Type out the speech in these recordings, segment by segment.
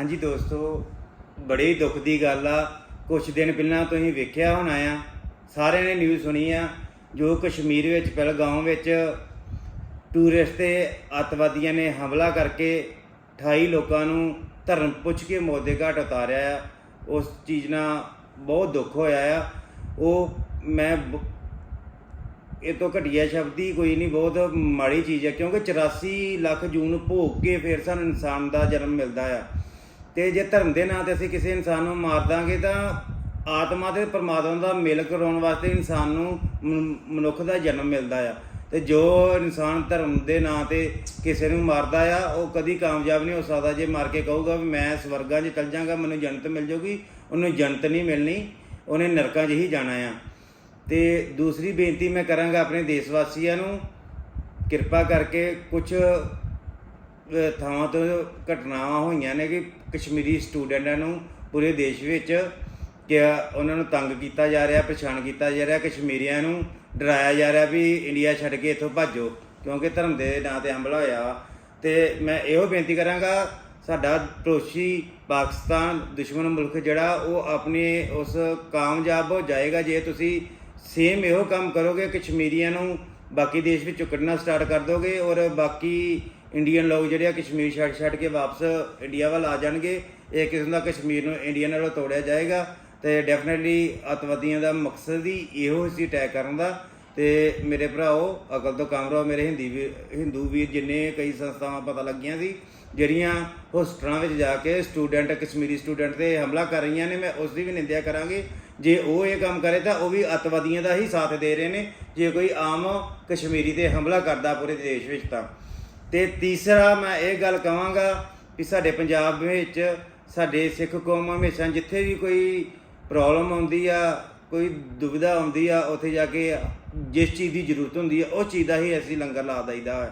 ਹਾਂਜੀ ਦੋਸਤੋ, ਬੜੇ ਦੁੱਖ ਦੀ ਗੱਲ ਆ। ਕੁਝ ਦਿਨ ਪਹਿਲਾਂ ਤੁਸੀਂ ਵੇਖਿਆ ਹੋਣਾ ਆ, ਸਾਰਿਆਂ ਨੇ ਨਿਊਜ਼ ਸੁਣੀ ਆ, ਜੋ ਕਸ਼ਮੀਰ ਵਿੱਚ, ਪਹਿਲਗਾਮ ਵਿੱਚ ਟੂਰਿਸਟ ਤੇ ਅੱਤਵਾਦੀਆਂ ਨੇ ਹਮਲਾ ਕਰਕੇ 28 ਲੋਕਾਂ ਨੂੰ ਧਰਮ ਪੁੱਛ ਕੇ ਮੌਤ ਦੇ ਘਾਟ ਉਤਾਰਿਆ ਆ। ਉਸ ਚੀਜ਼ ਨਾਲ ਬਹੁਤ ਦੁੱਖ ਹੋਇਆ ਆ। ਉਹ ਮੈਂ ਇਹ ਤੋਂ ਘਟੀਆ ਸ਼ਬਦ ਹੀ ਕੋਈ ਨਹੀਂ, ਬਹੁਤ ਮਾੜੀ ਚੀਜ਼ ਹੈ ਕਿਉਂਕਿ 84 ਲੱਖ ਜੂਨ ਭੋਗ ਕੇ ਫਿਰ ਸਾਨੂੰ ਇਨਸਾਨ ਦਾ ਜਨਮ ਮਿਲਦਾ ਆ। ਤੇ ਜੇ ਧਰਮ ਦੇ ਨਾਂ ਤੇ ਅਸੀਂ ਕਿਸੇ ਇਨਸਾਨ ਨੂੰ ਮਾਰ ਦਾਂਗੇ ਤਾਂ ਆਤਮਾ ਤੇ ਪਰਮਾਤਮਾ ਦਾ ਮਿਲ ਕਰਾਉਣ ਵਾਸਤੇ ਇਨਸਾਨ ਨੂੰ ਮਨ- ਮਨੁੱਖ ਦਾ ਜਨਮ ਮਿਲਦਾ ਆ। ਤੇ ਜੋ ਇਨਸਾਨ ਧਰਮ ਦੇ ਨਾਂ ਤੇ ਕਿਸੇ ਨੂੰ ਮਾਰਦਾ ਆ, ਉਹ ਕਦੀ ਕਾਮਯਾਬ ਨਹੀਂ ਹੋ ਸਕਦਾ। ਜੇ ਮਾਰ ਕੇ ਕਹੂਗਾ ਵੀ ਮੈਂ ਸਵਰਗਾਂ 'ਚ ਚੱਲ ਜਾਵਾਂਗਾ, ਮੈਨੂੰ ਜੰਨਤ ਮਿਲ ਜਾਊਗੀ ਉਹਨੂੰ ਜੰਨਤ ਨਹੀਂ ਮਿਲਣੀ, ਉਹਨੇ ਨਰਕਾਂ 'ਚ ਹੀ ਜਾਣਾ ਆ। ਤੇ ਦੂਸਰੀ ਬੇਨਤੀ ਮੈਂ ਕਰਾਂਗਾ ਆਪਣੇ ਦੇਸ਼ ਵਾਸੀਆਂ ਨੂੰ, ਕਿਰਪਾ ਕਰਕੇ ਕੁਝ ਥਾਵਾਂ ਤੋਂ ਘਟਨਾਵਾਂ ਹੋਈਆਂ ਨੇ ਕਿ ਕਸ਼ਮੀਰੀ ਸਟੂਡੈਂਟਾਂ ਨੂੰ ਪੂਰੇ ਦੇਸ਼ ਵਿੱਚ ਕਿ ਉਹਨਾਂ ਨੂੰ ਤੰਗ ਕੀਤਾ ਜਾ ਰਿਹਾ ਪਛਾਣ ਕੀਤਾ ਜਾ ਰਿਹਾ, ਕਸ਼ਮੀਰੀਆਂ ਨੂੰ ਡਰਾਇਆ ਜਾ ਰਿਹਾ ਵੀ ਇੰਡੀਆ ਛੱਡ ਕੇ ਇੱਥੋਂ ਭੱਜੋ, ਕਿਉਂਕਿ ਧਰਮ ਦੇ ਨਾਂ ਤੇ ਹਮਲਾ ਹੋਇਆ ਵਾ। ਤੇ ਮੈਂ ਇਹੋ ਬੇਨਤੀ ਕਰਾਂਗਾ, ਸਾਡਾ ਪੜੋਸੀ ਪਾਕਿਸਤਾਨ ਦੁਸ਼ਮਣ ਮੁਲਕ ਜਿਹੜਾ, ਉਹ ਆਪਣੇ ਉਸ ਕਾਮਯਾਬ ਹੋ ਜਾਏਗਾ ਜੇ ਤੁਸੀਂ ਸੇਮ ਇਹੋ ਕੰਮ ਕਰੋਗੇ, ਕਸ਼ਮੀਰੀਆਂ ਨੂੰ ਬਾਕੀ ਦੇਸ਼ ਵਿੱਚ ਕੱਢਣਾ ਸਟਾਰਟ ਕਰ ਦੋਗੇ ਔਰ ਬਾਕੀ ਇੰਡੀਅਨ ਲੋਕ ਜਿਹੜੇ ਆ ਕਸ਼ਮੀਰ ਛੱਡ ਛੱਡ ਕੇ ਵਾਪਸ ਇੰਡੀਆ ਵੱਲ ਆ ਜਾਣਗੇ। ਇਹ ਕਿਸਮ ਦਾ ਕਸ਼ਮੀਰ ਨੂੰ ਇੰਡੀਆ ਨਾਲੋਂ ਤੋੜਿਆ ਜਾਏਗਾ ਤੇ ਡੈਫੀਨਿਟਲੀ ਅਤਵਾਦੀਆਂ ਦਾ ਮਕਸਦ ਹੀ ਇਹੋ ਸੀ ਅਟੈਕ ਕਰਨ ਦਾ। ਤੇ ਮੇਰੇ ਭਰਾਓ, ਅਕਲ ਤੋਂ ਕੰਮ ਰਹੋ। ਮੇਰੇ ਹਿੰਦੀ ਵੀ, ਹਿੰਦੂ ਵੀਰ ਜਿੰਨੇ ਕਈ ਸੰਸਥਾਵਾਂ ਪਤਾ ਲੱਗੀਆਂ ਸੀ, ਜਿਹੜੀਆਂ ਹੋਸਟਲਾਂ ਵਿੱਚ ਜਾ ਕੇ ਸਟੂਡੈਂਟ ਕਸ਼ਮੀਰੀ ਸਟੂਡੈਂਟ ਤੇ ਹਮਲਾ ਕਰ ਰਹੀਆਂ ਨੇ, ਮੈਂ ਉਸ ਦੀ ਵੀ ਨਿੰਦਿਆ ਕਰਾਂਗੇ। ਜੇ ਉਹ ਇਹ ਕੰਮ ਕਰੇ ਤਾਂ ਉਹ ਵੀ ਅਤਵਾਦੀਆਂ ਦਾ ਹੀ ਸਾਥ ਦੇ ਰਹੇ ਨੇ। ਜੇ ਕੋਈ ਆਮ ਕਸ਼ਮੀਰੀ ਤੇ ਹਮਲਾ ਕਰਦਾ ਪੂਰੇ ਦੇਸ਼ ਵਿੱਚ ਤਾਂ। ਤੇ ਤੀਸਰਾ ਮੈਂ ਇਹ ਗੱਲ ਕਹਾਂਗਾ ਕਿ ਸਾਡੇ ਪੰਜਾਬ ਵਿੱਚ ਸਾਡੇ ਸਿੱਖ ਕੌਮ ਹਮੇਸ਼ਾ ਜਿੱਥੇ ਵੀ ਕੋਈ ਪ੍ਰੋਬਲਮ ਆਉਂਦੀ ਆ, ਕੋਈ ਦੁਵਿਧਾ ਆਉਂਦੀ ਆ, ਉੱਥੇ ਜਾ ਕੇ ਜਿਸ ਚੀਜ਼ ਦੀ ਜ਼ਰੂਰਤ ਹੁੰਦੀ ਆ ਉਹ ਚੀਜ਼ ਦਾ ਹੀ ਅਸੀਂ ਲੰਗਰ ਲਾ ਦਈਦਾ ਵਾ।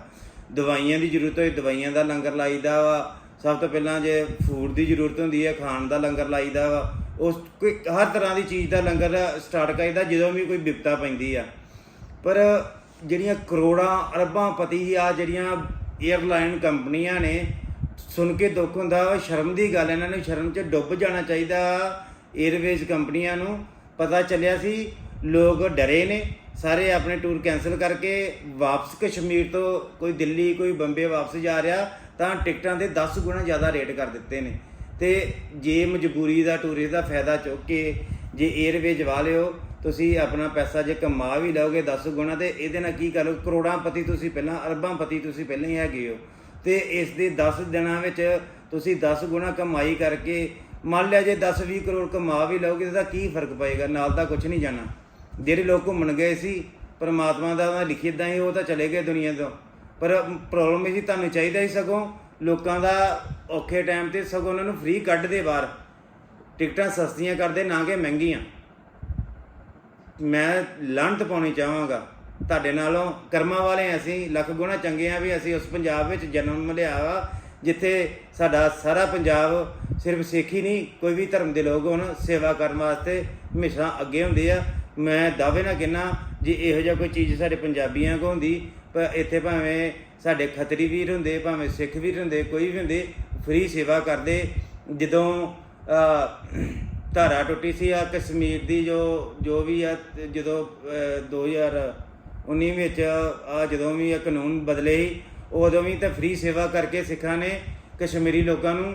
ਦਵਾਈਆਂ ਦੀ ਜ਼ਰੂਰਤ ਹੋਏ ਦਵਾਈਆਂ ਦਾ ਲੰਗਰ ਲਾਈਦਾ ਵਾ। ਸਭ ਤੋਂ ਪਹਿਲਾਂ ਜੇ ਫੂਡ ਦੀ ਜ਼ਰੂਰਤ ਹੁੰਦੀ ਹੈ ਖਾਣ ਦਾ ਲੰਗਰ ਲਾਈਦਾ ਵਾ। ਉਸ ਕੋਈ ਹਰ ਤਰ੍ਹਾਂ ਦੀ ਚੀਜ਼ ਦਾ ਲੰਗਰ ਸਟਾਰਟ ਕਰੀਦਾ ਜਦੋਂ ਵੀ ਕੋਈ ਵਿਪਤਾ ਪੈਂਦੀ ਆ। ਪਰ ਜਿਹੜੀਆਂ ਕਰੋੜਾਂ, ਅਰਬਾਂ ਪਤੀ ਆ ਜਿਹੜੀਆਂ ਏਅਰਲਾਈਨ ਕੰਪਨੀਆਂ ਨੇ ਸੁਣ ਕੇ ਦੁੱਖ ਹੁੰਦਾ ਸ਼ਰਮ ਦੀ ਗੱਲ ਇਹਨਾਂ ਨੂੰ ਸ਼ਰਮ 'ਚ ਡੁੱਬ ਜਾਣਾ ਚਾਹੀਦਾ ਏਅਰਵੇਜ਼ ਕੰਪਨੀਆਂ ਨੂੰ। ਪਤਾ ਚੱਲਿਆ ਸੀ, ਲੋਕ ਡਰੇ ਨੇ, ਸਾਰੇ ਆਪਣੇ ਟੂਰ ਕੈਨਸਲ ਕਰਕੇ ਵਾਪਸ ਕਸ਼ਮੀਰ ਤੋਂ ਕੋਈ ਦਿੱਲੀ, ਕੋਈ ਬੰਬੇ ਵਾਪਸ ਜਾ ਰਿਹਾ, ਤਾਂ ਟਿਕਟਾਂ ਦੇ 10 ਗੁਣਾ ਜ਼ਿਆਦਾ ਰੇਟ ਕਰ ਦਿੱਤੇ ਨੇ। ਤੇ ਜੇ ਮਜਬੂਰੀ ਦਾ ਟੂਰਿਸਟ ਦਾ ਫਾਇਦਾ ਚੁੱਕ ਕੇ ਜੇ 에ਅਰਵੇਜ ਵਾਲਿਓ ਤੁਸੀਂ ਆਪਣਾ ਪੈਸਾ ਜੇ ਕਮਾ ਵੀ ਲਓਗੇ 10 ਗੁਣਾ, ਤੇ ਇਹਦੇ ਨਾਲ ਕੀ ਕਰੋ? ਕਰੋੜਾਂ ਪਤੀ ਤੁਸੀਂ ਪਹਿਲਾਂ, ਅਰਬਾਂ ਪਤੀ ਤੁਸੀਂ ਪਹਿਲਾਂ ਹੀ ਹੈਗੇ ਹੋ। ਤੇ ਇਸ ਦੇ 10 ਦਿਨਾਂ ਵਿੱਚ ਤੁਸੀਂ 10 ਗੁਣਾ ਕਮਾਈ ਕਰਕੇ, ਮੰਨ ਲਿਆ ਜੇ 10 20 ਕਰੋੜ ਕਮਾ ਵੀ ਲਓਗੇ, ਤਾਂ ਕੀ ਫ਼ਰਕ ਪਏਗਾ? ਨਾਲ ਤਾਂ ਕੁਝ ਨਹੀਂ ਜਾਣਾ। ਜਿਹੜੇ ਲੋਕ ਘੁੰਮਣ ਗਏ ਸੀ, ਪਰਮਾਤਮਾ ਦਾ ਤਾਂ ਲਿਖੀ ਇਦਾਂ ਹੀ, ਉਹ ਤਾਂ ਚਲੇ ਗਏ ਦੁਨੀਆ ਤੋਂ। ਪਰ ਪ੍ਰੋਬਲਮ ਇਹ ਸੀ, ਤੁਹਾਨੂੰ ਚਾਹੀਦਾ ਹੀ ਸਗੋਂ ਲੋਕਾਂ ਦਾ ਔਖੇ ਟਾਈਮ ਤੇ ਸਗੋਂ ਉਹਨਾਂ ਨੂੰ ਫ੍ਰੀ ਕੱਢਦੇ ਬਾਹਰ। ਟਿਕਟਾਂ ਸਸਤੀਆਂ ਕਰਦੇ, ਨਾ ਕਿ ਮਹਿੰਗੀਆਂ। ਮੈਂ ਲਾਂਤ ਪਾਉਣੀ ਚਾਹਾਂਗਾ। ਤੁਹਾਡੇ ਨਾਲੋਂ ਕਰਮਾਂ ਵਾਲੇ ਅਸੀਂ, ਲੱਖ ਗੁਣਾ ਚੰਗੇ ਆ ਵੀ ਅਸੀਂ ਉਸ ਪੰਜਾਬ ਵਿੱਚ ਜਨਮ ਲਿਆ ਵਾ, ਜਿੱਥੇ ਸਾਡਾ ਸਾਰਾ ਪੰਜਾਬ ਸਿਰਫ ਸਿੱਖ ਹੀ ਨਹੀਂ, ਕੋਈ ਵੀ ਧਰਮ ਦੇ ਲੋਕ ਹੋਣ, ਸੇਵਾ ਕਰਨ ਵਾਸਤੇ ਹਮੇਸ਼ਾ ਅੱਗੇ ਹੁੰਦੇ ਆ। ਮੈਂ ਦਾਅਵੇ ਨਾਲ ਕਹਿੰਨਾ ਜੇ ਇਹੋ ਜਿਹਾ ਕੋਈ ਚੀਜ਼ ਸਾਡੇ ਪੰਜਾਬੀਆਂ ਕੋ ਹੁੰਦੀ ਪਰ ਇੱਥੇ ਭਾਵੇਂ ਸਾਡੇ ਖੱਤਰੀ ਵੀਰ ਹੁੰਦੇ, ਭਾਵੇਂ ਸਿੱਖ ਵੀਰ ਹੁੰਦੇ, ਕੋਈ ਵੀ ਹੁੰਦੇ, ਫ੍ਰੀ ਸੇਵਾ ਕਰਦੇ, ਜਦੋਂ ਧਾਰਾ ਟੁੱਟੀ ਸੀ ਆ ਕਸ਼ਮੀਰ ਦੀ ਜੋ ਜੋ ਵੀ ਆ ਤੇ ਜਦੋਂ ਅਹ, 2019 ਵਿੱਚ ਆ ਜਦੋਂ ਵੀ ਇਹ ਕਾਨੂੰਨ ਬਦਲੇ ਸੀ ਉਦੋਂ ਵੀ ਤਾਂ ਫ੍ਰੀ ਸੇਵਾ ਕਰਕੇ ਸਿੱਖਾਂ ਨੇ ਕਸ਼ਮੀਰੀ ਲੋਕਾਂ ਨੂੰ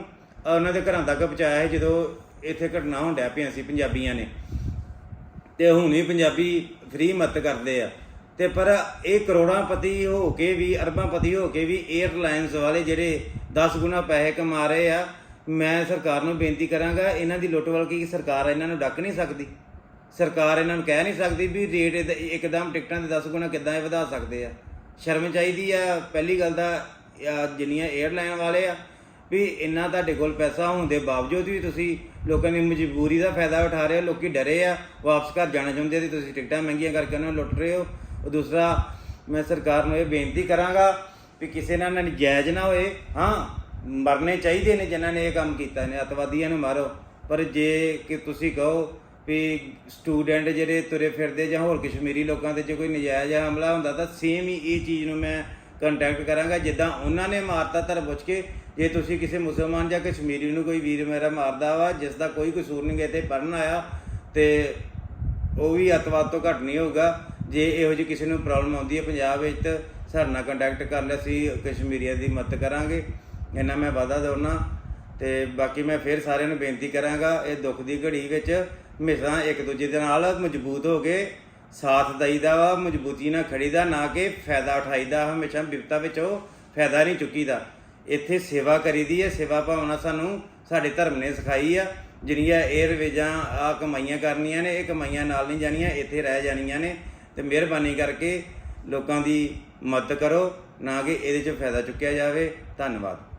ਉਹਨਾਂ ਦੇ ਘਰਾਂ ਤੱਕ ਪਹੁੰਚਾਇਆ ਸੀ ਜਦੋਂ ਇੱਥੇ ਘਟਨਾ ਹੋਣ ਡਿਆ ਪਈਆਂ ਸੀ ਪੰਜਾਬੀਆਂ ਨੇ। ਤੇ ਹੁਣ ਹੀ ਪੰਜਾਬੀ ਫ੍ਰੀ ਮਦਦ ਕਰਦੇ ਆ। ਤੇ ਪਰ ਇਹ ਕਰੋੜਾਂ ਪਤੀ ਹੋ ਕੇ ਵੀ ਅਰਬਾਂ ਪਤੀ ਹੋ ਕੇ ਵੀ 에ਅਰਲਾਈਨਸ ਵਾਲੇ ਜਿਹੜੇ 10 ਗੁਣਾ ਪੈਸੇ ਕਮਾ ਰਹੇ ਆ ਮੈਂ ਸਰਕਾਰ ਨੂੰ ਬੇਨਤੀ ਕਰਾਂਗਾ, ਇਹਨਾਂ ਦੀ ਲੁੱਟ ਵੱਲ ਕੀ ਸਰਕਾਰ ਇਹਨਾਂ ਨੂੰ ਡੱਕ ਨਹੀਂ ਸਕਦੀ? ਸਰਕਾਰ ਇਹਨਾਂ ਨੂੰ ਕਹਿ ਨਹੀਂ ਸਕਦੀ ਵੀ ਰੇਟ ਇਹਦਾ ਇੱਕਦਮ ਟਿਕਟਾਂ ਦੇ 10 ਗੁਣਾ ਕਿੱਦਾਂ ਇਹ ਵਧਾ ਸਕਦੇ ਆ। ਸ਼ਰਮ ਚਾਹੀਦੀ ਆ, ਪਹਿਲੀ ਗੱਲ ਤਾਂ ਜਿੰਨੀਆਂ 에ਅਰਲਾਈਨ ਵਾਲੇ ਆ, ਵੀ ਇੰਨਾ ਤੁਹਾਡੇ ਕੋਲ ਪੈਸਾ ਹੋਣ ਦੇ ਬਾਵਜੂਦ ਵੀ ਤੁਸੀਂ ਲੋਕਾਂ ਦੀ ਮਜਬੂਰੀ ਦਾ ਫਾਇਦਾ ਉਠਾ ਰਹੇ ਹੋ, ਲੋਕੀ ਡਰੇ ਆ, ਵਾਪਸ ਘਰ ਜਾਣਾ ਚਾਹੁੰਦੇ ਆ ਤੇ ਤੁਸੀਂ ਟਿਕਟਾਂ ਮਹਿੰਗੀਆਂ ਕਰਕੇ ਉਹਨਾਂ ਨੂੰ ਲੁੱਟ ਰਹੇ ਹੋ। ਉਹ ਦੂਸਰਾ, ਮੈਂ ਸਰਕਾਰ ਨੂੰ ਇਹ ਬੇਨਤੀ ਕਰਾਂਗਾ ਵੀ ਕਿਸੇ ਨਾਲ ਨਜਾਇਜ਼ ਨਾ ਹੋਏ, ਹਾਂ। ਮਰਨੇ ਚਾਹੀਦੇ ਨੇ ਜਿਨ੍ਹਾਂ ਨੇ ਇਹ ਕੰਮ ਕੀਤਾ ਨੇ, ਅਤਵਾਦੀਆਂ ਨੂੰ ਮਾਰੋ। ਪਰ ਜੇ ਕਿ ਤੁਸੀਂ ਕਹੋ ਵੀ ਸਟੂਡੈਂਟ ਜਿਹੜੇ ਤੁਰੇ ਫਿਰਦੇ ਜਾਂ ਹੋਰ ਕਸ਼ਮੀਰੀ ਲੋਕਾਂ ਤੇ ਜੇ ਕੋਈ ਨਜਾਇਜ਼ ਹਮਲਾ ਹੁੰਦਾ ਤਾਂ ਸੇਮ ਹੀ ਇਹ ਚੀਜ਼ ਨੂੰ ਮੈਂ ਕੰਟੈਕਟ ਕਰਾਂਗਾ। ਜਿੱਦਾਂ ਉਹਨਾਂ ਨੇ ਮਾਰਤਾ ਧਰ ਪੁੱਛ ਕੇ, ਜੇ ਤੁਸੀਂ ਕਿਸੇ ਮੁਸਲਮਾਨ ਜਾਂ ਕਸ਼ਮੀਰੀ ਨੂੰ ਕੋਈ ਵੀਰ ਮੇਰਾ ਮਾਰਦਾ ਵਾ, ਜਿਸ ਦਾ ਕੋਈ ਕਸੂਰ ਨਹੀਂ ਗੇ ਤੇ ਪੜਨ ਆਇਆ, ਤੇ ਉਹ ਵੀ ਅੱਤਵਾਦ ਤੋਂ ਘੱਟ ਨਹੀਂ ਹੋਊਗਾ। ਜੇ ਇਹੋ ਜਿਹੀ ਕਿਸੇ ਨੂੰ ਪ੍ਰੋਬਲਮ ਆਉਂਦੀ ਹੈ, ਪੰਜਾਬ ਵਿੱਚ ਤਾਂ ਸਾਡੇ ਨਾਲ ਕੰਟੈਕਟ ਕਰ ਲਿਆ, ਅਸੀਂ ਕਸ਼ਮੀਰੀਆਂ ਦੀ ਮਦਦ ਕਰਾਂਗੇ। ਇੰਨਾ ਮੈਂ ਵਾਅਦਾ ਦਉਣਾ ਤੇ ਬਾਕੀ ਮੈਂ ਫਿਰ ਸਾਰਿਆਂ ਨੂੰ ਬੇਨਤੀ ਕਰਾਂਗਾ, ਇਹ ਦੁੱਖ ਦੀ ਘੜੀ ਵਿੱਚ ਹਮੇਸ਼ਾ ਇੱਕ ਦੂਜੇ ਦੇ ਨਾਲ ਮਜ਼ਬੂਤ ਹੋ ਕੇ ਸਾਥ ਦਈਦਾ ਵਾ, ਮਜ਼ਬੂਤੀ ਨਾਲ ਖੜੀਦਾ, ਨਾ ਕਿ ਫਾਇਦਾ ਉਠਾਈਦਾ, ਹਮੇਸ਼ਾ ਵਿਪਤਾ ਵਿੱਚ ਉਹ ਫਾਇਦਾ ਨਹੀਂ ਚੁੱਕੀਦਾ। ਇੱਥੇ ਸੇਵਾ ਕਰੀਦੀ ਹੈ, ਸੇਵਾ ਭਾਵਨਾ ਸਾਨੂੰ ਸਾਡੇ ਧਰਮ ਨੇ ਸਿਖਾਈ ਆ। ਜਿਹੜੀਆਂ ਇਹ ਰਵੇਜਾਂ ਆ ਕਮਾਈਆਂ ਕਰਨੀਆਂ ਨੇ, ਇਹ ਕਮਾਈਆਂ ਨਾਲ ਨਹੀਂ ਜਾਣੀਆਂ, ਇੱਥੇ ਰਹਿ ਜਾਣੀਆਂ ਨੇ। ਤੇ ਮਿਹਰਬਾਨੀ ਕਰਕੇ ਲੋਕਾਂ ਦੀ ਮਦਦ ਕਰੋ, ਨਾ ਕਿ ਇਹਦੇ ਚ ਫਾਇਦਾ ਚੁੱਕਿਆ ਜਾਵੇ। ਧੰਨਵਾਦ।